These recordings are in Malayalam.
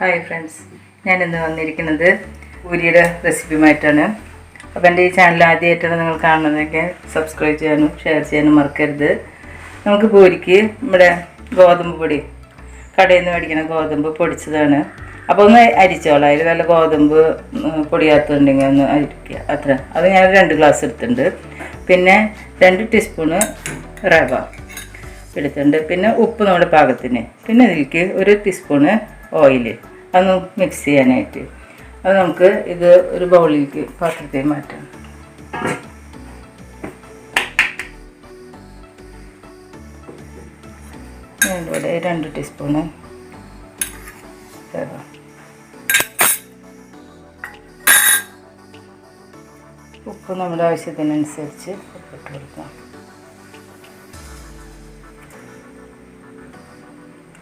ഹായ് ഫ്രണ്ട്സ് ഞാൻ ഇന്ന് വന്നിരിക്കുന്നത് പൂരിയുടെ റെസിപ്പിയുമായിട്ടാണ്. അപ്പോൾ എന്റെ ഈ ചാനൽ ആദ്യമായിട്ടാണ് നിങ്ങൾ കാണുന്നതൊക്കെ സബ്സ്ക്രൈബ് ചെയ്യാനും ഷെയർ ചെയ്യാനും മറക്കരുത്. നമുക്ക് പൂരിക്ക് നമ്മുടെ ഗോതമ്പ് പൊടി കടയിൽ നിന്ന് മേടിക്കുന്ന ഗോതമ്പ് പൊടിച്ചതാണ്. അപ്പോൾ ഒന്ന് അരിച്ചോളാം. അതിൽ വല്ല ഗോതമ്പ് പൊടിയാത്തുണ്ടെങ്കിൽ ഒന്ന് അരിക്കുക അത്ര. അത് ഞാൻ രണ്ട് ഗ്ലാസ് എടുത്തിട്ടുണ്ട്. പിന്നെ രണ്ട് ടീസ്പൂണ് റവ എടുത്തിട്ടുണ്ട്. പിന്നെ ഉപ്പ് നമ്മുടെ പാകത്തിന്. പിന്നെ ഇതിലേക്ക് ഒരു ടീസ്പൂണ് ഓയിൽ അതൊന്ന് മിക്സ് ചെയ്യാനായിട്ട്. അത് നമുക്ക് ഇത് ഒരു ബൗളിലേക്ക് പാത്രത്തിൽ മാറ്റാം. ഇവിടെ രണ്ട് ടീസ്പൂണ് ഉപ്പ് നമ്മുടെ ആവശ്യത്തിനനുസരിച്ച് ഉപ്പിട്ട് കൊടുക്കാം.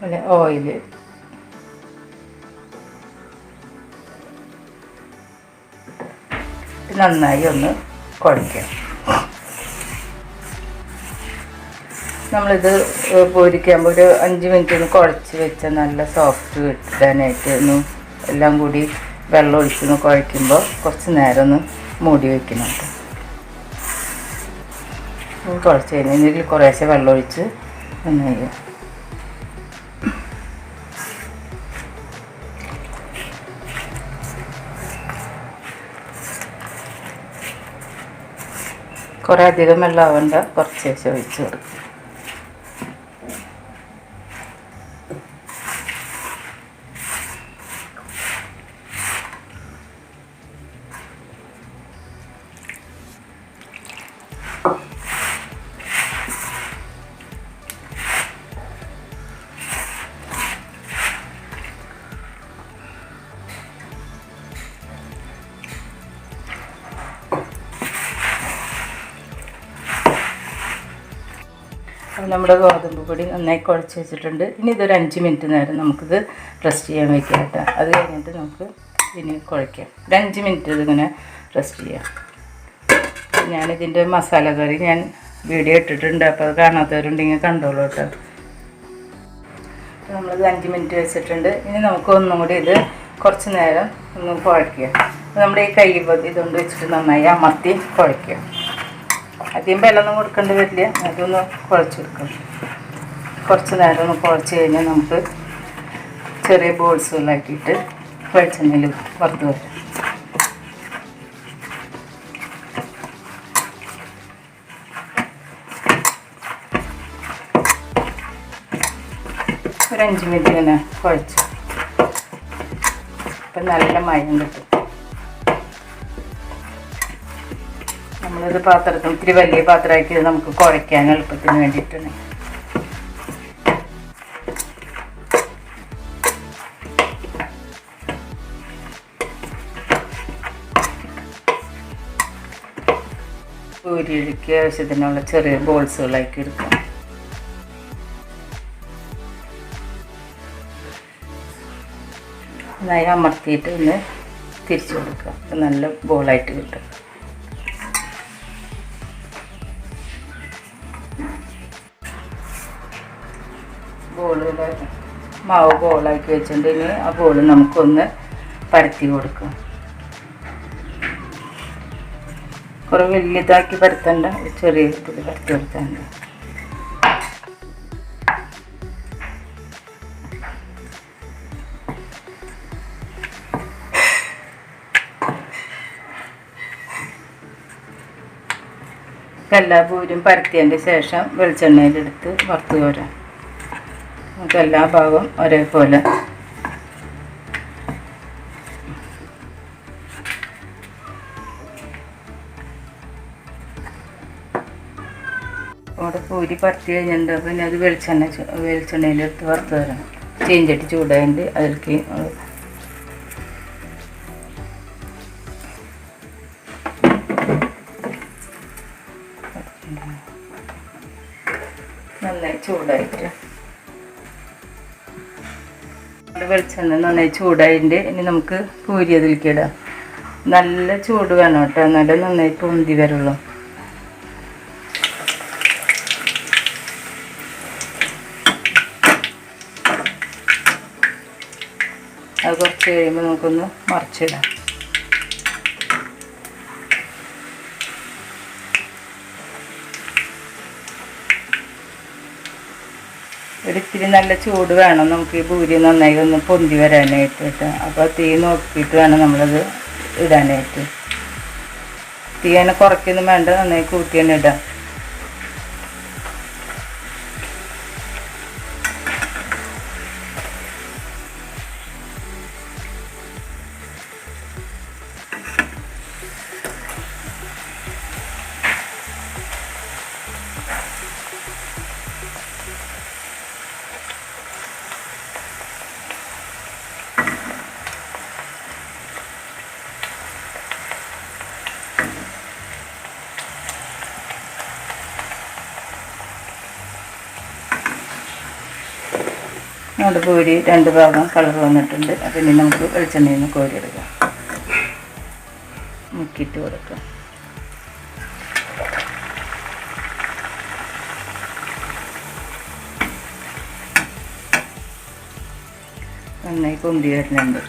അല്ലെ ഓയിൽ നന്നായി ഒന്ന് കുഴയ്ക്കാം. നമ്മളിത് പൊരിക്കുമ്പോൾ ഒരു അഞ്ച് മിനിറ്റ് ഒന്ന് കുഴച്ച് വെച്ച നല്ല സോഫ്റ്റ് കിട്ടാനായിട്ട് ഒന്ന് എല്ലാം കൂടി വെള്ളം ഒഴിച്ചൊന്ന് കുഴയ്ക്കുമ്പോൾ കുറച്ച് നേരം ഒന്ന് മൂടി വയ്ക്കുന്നുണ്ട് കുഴച്ച് കഴിഞ്ഞാൽ കുറേശ്ശെ വെള്ളം ഒഴിച്ച് നന്നായി കുറേ അധികം വെള്ളം ആവണ്ട കുറച്ച് ഒഴിച്ച് കൊടുക്കും നമ്മുടെ ഗോതമ്പ് പൊടി നന്നായി കുഴച്ച് വെച്ചിട്ടുണ്ട്. ഇനി ഇതൊരു അഞ്ച് മിനിറ്റ് നേരം നമുക്കിത് റെസ്റ്റ് ചെയ്യാൻ വയ്ക്കാം കേട്ടോ. അത് കഴിഞ്ഞിട്ട് നമുക്ക് ഇനി കുഴയ്ക്കാം ഒരു അഞ്ച് മിനിറ്റ് ഇതിങ്ങനെ റെസ്റ്റ് ചെയ്യാം. ഞാനിതിന്റെ മസാല കറി ഞാൻ വീഡിയോ ഇട്ടിട്ടുണ്ട്. അപ്പോൾ അത് കാണാത്തവരുണ്ടെങ്കിൽ കണ്ടോളൂ കേട്ടോ. നമ്മളിത് അഞ്ച് മിനിറ്റ് വെച്ചിട്ടുണ്ട്. ഇനി നമുക്ക് ഒന്നും കൂടി ഇത് കുറച്ച് നേരം ഒന്ന് കുഴയ്ക്കുക നമ്മുടെ ഈ കൈ ഇതുകൊണ്ട് വെച്ചിട്ട് നന്നായി അമർത്തി കുഴയ്ക്കുക അധികം വെള്ളമൊന്നും കൊടുക്കേണ്ടി വരില്ല. അതൊന്ന് കുഴച്ചെടുക്കും കുറച്ച് നേരം ഒന്ന് കുഴച്ച് കഴിഞ്ഞാൽ നമുക്ക് ചെറിയ ബോൾസുകളാക്കിയിട്ട് വെളിച്ചെണ്ണയിൽ വറുത്ത് വരാം. ഒരു അഞ്ച് മിനിറ്റ് ഇങ്ങനെ കുഴച്ചു. അപ്പം നല്ല മയം കിട്ടും. നമ്മളിത് പാത്രത്തിൽ ഇത്തിരി വലിയ പാത്രമാക്കി നമുക്ക് കുഴയ്ക്കാൻ എളുപ്പത്തിന് വേണ്ടിയിട്ടാണ്. പൂരിയിലേക്ക് ആവശ്യത്തിനുള്ള ചെറിയ ബോൾസുകളാക്കി എടുക്കാം. നന്നായി അമർത്തിയിട്ട് ഒന്ന് തിരിച്ചു കൊടുക്കുക നല്ല ബോളായിട്ട് കിട്ടും. മാവ് ബോളാക്കി വെച്ചിട്ടുണ്ടെങ്കിൽ ആ ബോൾ നമുക്കൊന്ന് പരത്തി കൊടുക്കാം. കുറേ വലിയതാക്കി പരത്തണ്ട ചെറിയ ഇതിൽ പരത്തി കൊടുത്തണ്ട എല്ലാ പൂരും പരത്തിയതിന്റെ ശേഷം വെളിച്ചെണ്ണയിലെടുത്ത് വറുത്ത് കോരാം. നമുക്ക് എല്ലാ ഭാഗവും ഒരേപോലെ. അവിടെ പൂരി പരത്തി കഴിഞ്ഞിട്ടുണ്ട്. പിന്നെ അത് വെളിച്ചെണ്ണ വെളിച്ചെണ്ണയിലെടുത്ത് വറുത്ത് തരണം ചീഞ്ചട്ടി ചൂടായിട്ട് അതിലേക്ക് നന്നായി ചൂടായിട്ട്. വെളിച്ചെണ്ണ നന്നായി ചൂടായിട്ട് ഇനി നമുക്ക് പൂരി അതിലേക്ക് ഇടാം. നല്ല ചൂട് വേണം കേട്ടോ. നല്ല നന്നായി പൊന്തി വരുള്ളൂ. അത് കുറച്ച് കഴിയുമ്പോൾ നമുക്കൊന്ന് മറിച്ചിടാം. ഒരിത്തിരി നല്ല ചൂട് വേണം. നമുക്ക് ഈ ഭൂരി നന്നായി ഒന്ന് പൊന്തി വരാനായിട്ട് കേട്ടോ. അപ്പോൾ തീ നോക്കിയിട്ട് വേണം നമ്മളത് ഇടാനായിട്ട്. തീ അതിനെ കുറയ്ക്കൊന്നും വേണ്ട നന്നായി കൂട്ടി തന്നെ ഇടാം. നമ്മുടെ പൂരി രണ്ട് ഭാഗം കളർ വന്നിട്ടുണ്ട്. അപ്പം ഇനി നമുക്ക് വെളിച്ചെണ്ണയിൽ നിന്ന് കോരിയെടുക്കാം. മുക്കിയിട്ട് കൊടുക്കാം. നന്നായി പൊന്തി വരുന്നുണ്ട്.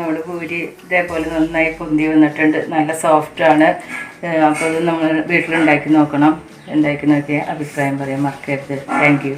നമ്മുടെ പൂരി ഇതേപോലെ നന്നായി പൊന്തി വന്നിട്ടുണ്ട്. നല്ല സോഫ്റ്റാണ് അപ്പോൾ ഇത് നമ്മൾ വീട്ടിലുണ്ടാക്കി നോക്കണം. ഉണ്ടാക്കി നോക്കിയാൽ അഭിപ്രായം പറയാൻ മറക്കരുത്. താങ്ക്